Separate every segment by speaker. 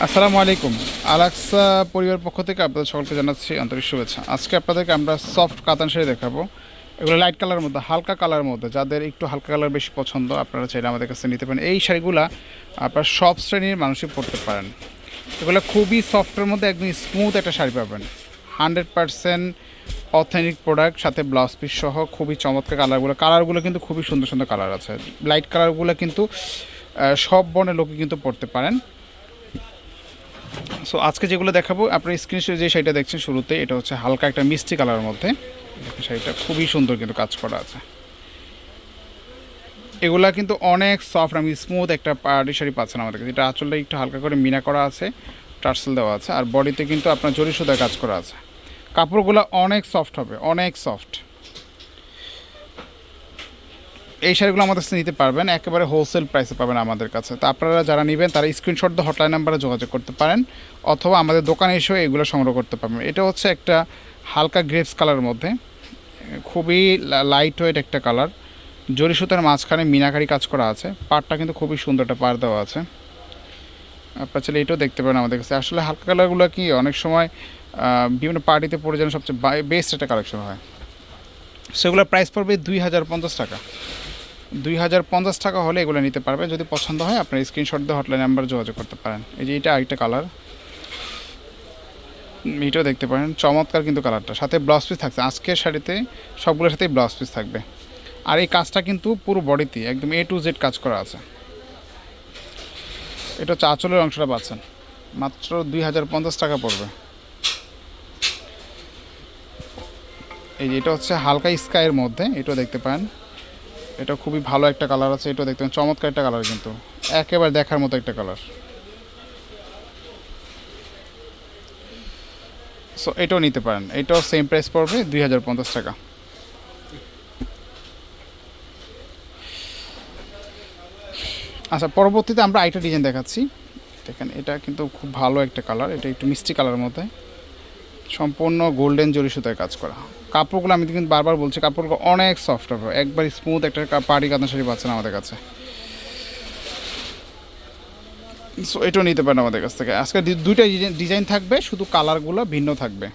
Speaker 1: আসসালামু আলাইকুম। আলাক্সা পরিবার পক্ষ থেকে আপনাদের সকলকে জানাচ্ছি আন্তরিক শুভেচ্ছা। আজকে আপনাদেরকে আমরা সফট কাতান শাড়ি দেখাবো। এগুলো লাইট কালারের মধ্যে, হালকা কালারের মধ্যে। যাদের একটু হালকা কালার বেশি পছন্দ, আপনারা চাইলে আমাদের কাছে নিতে পারেন। এই শাড়িগুলো আপনার সব শ্রেণির মানুষই পরতে পারেন। এগুলো খুবই সফটের মধ্যে একদম স্মুথ একটা শাড়ি পাবেন। হান্ড্রেড পারসেন্ট অথেন্টিক প্রোডাক্ট সাথে ব্লাউজ পিস সহ খুবই চমৎকার কালারগুলো কালারগুলো কিন্তু খুবই সুন্দর সুন্দর কালার আছে। লাইট কালারগুলো কিন্তু সব বর্ণের লোকে কিন্তু পরতে পারেন। সো আজকে যেগুলো দেখাবো, আপনার স্ক্রিনে যে শাড়িটা দেখছেন শুরুতে, এটা হচ্ছে হালকা একটা মিষ্টি কালারের মধ্যে। শাড়িটা খুবই সুন্দর কিন্তু কাজ করা আছে। এগুলা কিন্তু অনেক সফট আমি স্মুথ একটা পার্টি শাড়ি পাচ্ছেন আমাদের কাছে। এটা আঁচলটা একটু হালকা করে মিনা করা আছে, টার্সেল দেওয়া আছে। আর বডিতে কিন্তু আপনার জরি কাজ করা আছে। কাপড়গুলো অনেক সফট হবে, অনেক সফট এই শাড়িগুলো আমাদের কাছে নিতে পারবেন, একেবারে হোলসেল প্রাইসে পাবেন আমাদের কাছে। তো আপনারা যারা নেবেন, তারা স্ক্রিনশট দিয়ে হটলাইন নাম্বারে যোগাযোগ করতে পারেন, অথবা আমাদের দোকানে এসেও এগুলো সংগ্রহ করতে পারবেন। এটা হচ্ছে একটা হালকা গ্রেপস কালারের মধ্যে, খুবই লাইট ওয়েট একটা কালার জরি সুতার মাঝখানে মিনাকারি কাজ করা আছে, পাড়টা কিন্তু খুবই সুন্দর একটা পাড় দেওয়া আছে। আপনার চাইলে এটাও দেখতে পারেন আমাদের কাছে। আসলে হালকা কালারগুলো কি, অনেক সময় বিভিন্ন পার্টিতে পরে যেন সবচেয়ে বেস্ট একটা কালেকশন হয়। সেগুলোর প্রাইস পড়বে দুই হাজার পঞ্চাশ টাকা। দুই হাজার পঞ্চাশ টাকা হলে এগুলো নিতে পারবেন যদি পছন্দ হয়, আপনার স্ক্রিনশট দিয়ে হটলাইন নাম্বার যোগাযোগ করতে পারেন। এই যে এটা আরেকটা কালার এটাও দেখতে পারেন। চমৎকার কিন্তু কালারটা সাথে ব্লাউজ পিস থাকছে। আজকের শাড়িতে সবগুলোর সাথেই ব্লাউজ পিস থাকবে। আর এই কাজটা কিন্তু পুরো বডিতে একদম এ টু জেড কাজ করা আছে। এটা হচ্ছে আঁচলের অংশটা পাচ্ছেন। মাত্র দুই হাজার পঞ্চাশ টাকা পড়বে। এই যে এটা হচ্ছে হালকা স্কাইয়ের মধ্যে। এটাও দেখতে পান এটা খুবই ভালো একটা কালার আছে এটাও দেখতে চমৎকার একটা কালার কিন্তু। একেবারে দেখার মতো একটা কালার সো এটাও নিতে পারেন। এটাও সেম প্রাইস পড়বে দুই হাজার পঞ্চাশ টাকা। আচ্ছা পরবর্তীতে আমরা আরেকটা ডিজাইন দেখাচ্ছি। দেখেন, এটা কিন্তু খুব ভালো একটা কালার এটা একটু মিষ্টি কালারের মধ্যে। সম্পূর্ণ গোল্ডেন জরি সুতায় কাজ করা। কাপড়গুলো আমি কিন্তু বারবার বলছি, কাপড়গুলো অনেক সফট হবে একবার স্মুথ একটা পাড়ি কাতান শাড়ি পাচ্ছেন আমাদের কাছে। সো এটাও নিতে পারেন আমাদের কাছ থেকে। আজকে দুইটা ডিজাইন থাকবে, শুধু কালারগুলো ভিন্ন থাকবে।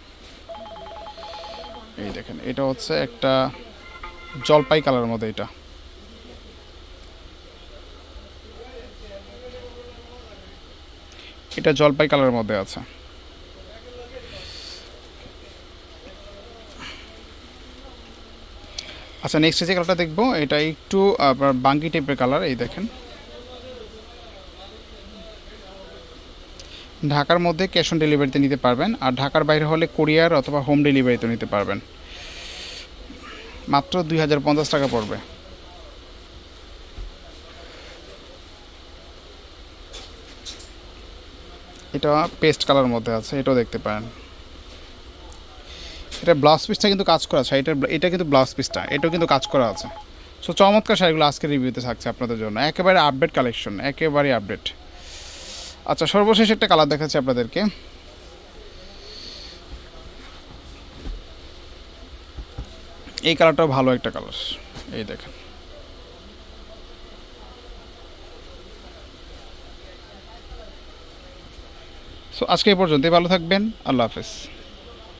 Speaker 1: এই দেখেন, এটা হচ্ছে একটা জলপাই কালারের মধ্যে এটা। এটা জলপাই কালারের মধ্যে আছে। আচ্ছা নেক্সট যে কালারটা দেখব, এটা একটু আপনার বাঙ্গি টাইপের কালার এই দেখেন। ঢাকার মধ্যে ক্যাশ অন ডেলিভারিতে নিতে পারবেন, আর ঢাকার বাইরে হলে কোরিয়ার অথবা হোম ডেলিভারিতে নিতে পারবেন। মাত্র দুই হাজার পঞ্চাশ টাকা পড়বে। এটা পেস্ট কালার মধ্যে আছে, এটাও দেখতে পারেন। এটা ব্লাউজ পিসটা কিন্তু কাজ করা আছে, এটা এটা কিন্তু ব্লাউজ পিসটা এটাও কিন্তু কাজ করা আছে। সো চমৎকার শাড়িগুলো আজকে রিভিউতে থাকছে আপনাদের জন্য। একেবারে আপডেট কালেকশন একেবারে আপডেট আচ্ছা সর্বশেষ একটা কালার দেখাচ্ছি আপনাদেরকে। এই কালারটাও ভালো একটা কালার এই দেখেন। সো আজকে এই পর্যন্তই, ভালো থাকবেন, আল্লাহ হাফেজ।